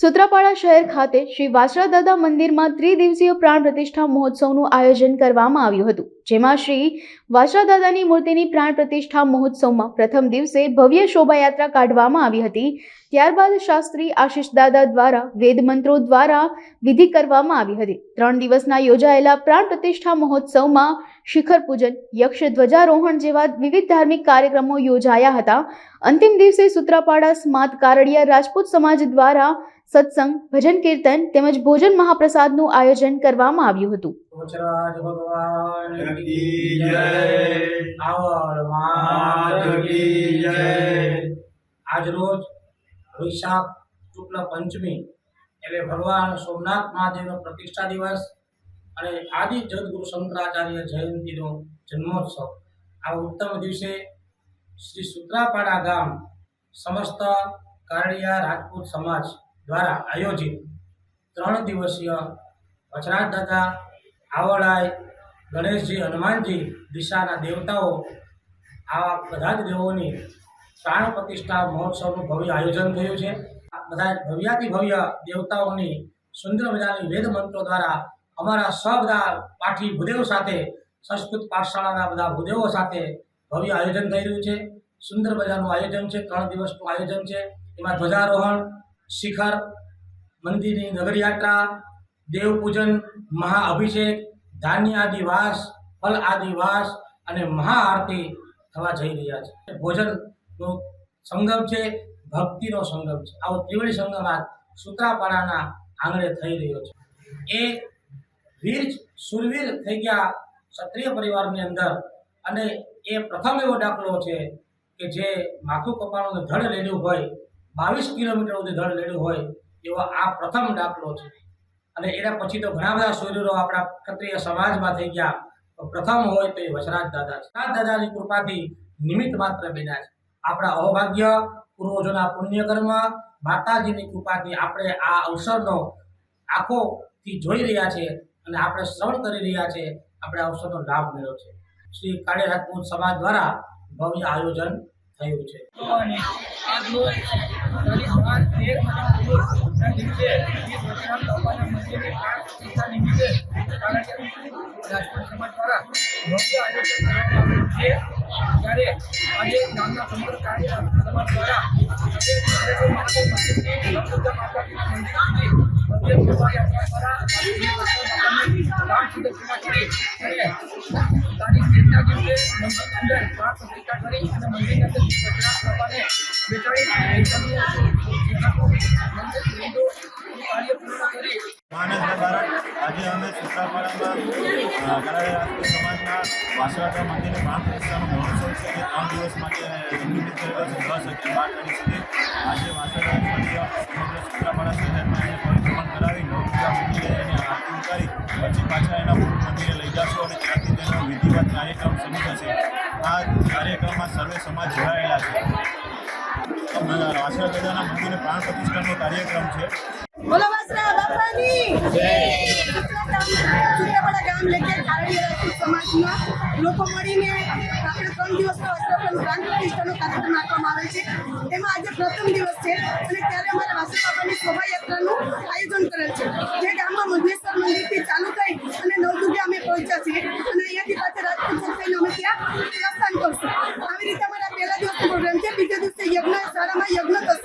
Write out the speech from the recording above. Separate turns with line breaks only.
સુત્રાપાડા શહેર ખાતે શ્રી વાસરાદાદા મંદિરમાં ત્રિદિવસીય પ્રાણ પ્રતિષ્ઠા મહોત્સવનું આયોજન કરવામાં આવ્યું હતું, જેમાં શ્રી વાસરા દાદાની મૂર્તિની પ્રાણ પ્રતિષ્ઠા મહોત્સવમાં પ્રથમ દિવસે ભવ્ય શોભાયાત્રા કાઢવામાં આવી હતી, ત્યારબાદ શાસ્ત્રી આશીષ દાદા દ્વારા વેદ મંત્રો દ્વારા વિધિ કરવામાં આવી હતી. ત્રણ દિવસના યોજાયેલા પ્રાણ પ્રતિષ્ઠા મહોત્સવમાં શિખર પૂજન, યક્ષ ધ્વજારોહણ જેવા વિવિધ ધાર્મિક કાર્યક્રમો યોજાયા હતા. અંતિમ દિવસે સુત્રાપાડા સ્માત કારડિયા રાજપૂત સમાજ દ્વારા સત્સંગ, ભજન કીર્તન તેમજ ભોજન મહાપ્રસાદનું આયોજન કરવામાં આવ્યું હતું.
પંચમી એટલે ભગવાન સોમનાથ મહાદેવનો પ્રતિષ્ઠા દિવસ અને આદિ જગદગુરુ શંકરાચાર્ય જયંતિનો જન્મોત્સવ. આ ઉત્તમ દિવસે શ્રી સુત્રાપાડા ગામ સમસ્ત કારડિયા રાજપૂત સમાજ દ્વારા આયોજિત ત્રણ દિવસીય વચરાજ દાદા આવડાય ગણેશજી, હનુમાનજી દિશાના દેવતાઓ, આવા બધા જ દેવોની પ્રાણ પ્રતિષ્ઠા મહોત્સવનું ભવ્ય આયોજન થયું છે. આ બધા ભવ્યાતિ ભવ્ય દેવતાઓની સુંદર મજાની વેદ મંત્રો દ્વારા અમારા સ બધા પાઠી ભૂદેવો સાથે, સંસ્કૃત પાઠશાળાના બધા ભૂદેવો સાથે ભવ્ય આયોજન થઈ રહ્યું છે. સુંદર મજાનું આયોજન છે, ત્રણ દિવસનું આયોજન છે. એમાં ધ્વજારોહણ, શિખર, મંદિરની નગરયાત્રા, દેવપૂજન, મહાઅભિષેક, ધાન્ય આદિવાસ, ફલ આદિવાસ અને મહાઆરતી થવા જઈ રહ્યા છે. ભોજનનો સંગમ છે, ભક્તિનો સંગમ છે. આવો ત્રિવેણી સંગમ આ સૂત્રાપાડાના આંગણે થઈ રહ્યો છે. એ વીર સુરવીર થઈ ગયા ક્ષત્રિય પરિવારની અંદર. અને એ પ્રથમ એવો દાખલો છે કે જે માથું કપાળનું ધડ લેલું હોય, બાવીસ કિલોમીટર સુધી ધડ લેલું હોય, એવો આ પ્રથમ દાખલો છે. અને એના પછી તો ઘણા બધા સૂર્યરો આપણા ક્ષત્રિય સમાજમાં થઈ ગયા. પ્રથમ હોય તો એ વસરાજ દાદા વસરાજ દાદાની કૃપાથી નિમિત્ત માત્ર બન્યા છે. આપણા અહોભાગ્ય, પૂર્વજોના પુણ્યકર્મ માતાજીની કૃપાથી આપણે આ અવસરનો આંખોથી જોઈ રહ્યા છે અને આપણે શ્રવણ કરી રહ્યા છે, આપણે આ લાભ મળ્યો છે. શ્રી કાળે રાજપૂત સમાજ દ્વારા ભવ્ય આયોજન થયું છે.
ત્યારે આજે ગામના સમગ્ર કાર્ય સમાજ દ્વારા મંદિર તારીખ તેરના દિવસે મંદિરની અંદર પ્રાણ પ્રતિષ્ઠા કરી અને મંદિરની અંદર ગુજરાત બાપાને બેસાડી મંદિર લીધું કાર્ય પૂર્ણ કરી
માનસ ભારત આજે અમે સુત્રાપાડામાં કરાવી રાજપૂત સમાજના વાસવાડા મંદિરની પ્રાણ પ્રતિષ્ઠાનો મહોત્સવ છે જે ત્રણ દિવસ માટે નિમિત્ત કરેલો છે દસ અગિયાર બાર તારીખ સુધી આજે વાસવાડા મંદિર સમગ્ર સુત્રાપાડા શહેરમાં એને પરિભ્રમણ કરાવી નવદુર્ગા મંદિરે એને
બોલો સુત્રાપાડા ગામ રાજપૂત સમાજના લોકો મળીને આપણે ત્રણ દિવસનો અષ્ટપ્રહણ પ્રાણ પ્રતિષ્ઠાનો કાર્યક્રમ આવે છે. તેમાં આજે પ્રથમ દિવસ છે અને ત્યારે અમારા વાસુ બાપાની આયોજન કરેલ છે. જે ગામમાં મંગલેશ્વર મંદિરથી ચાલુ થઈ અને નવદુર્ગા અમે પહોંચ્યા છીએ. અને અહીંયાથી પાછા ચોક થઈને અમે ત્યાં tableta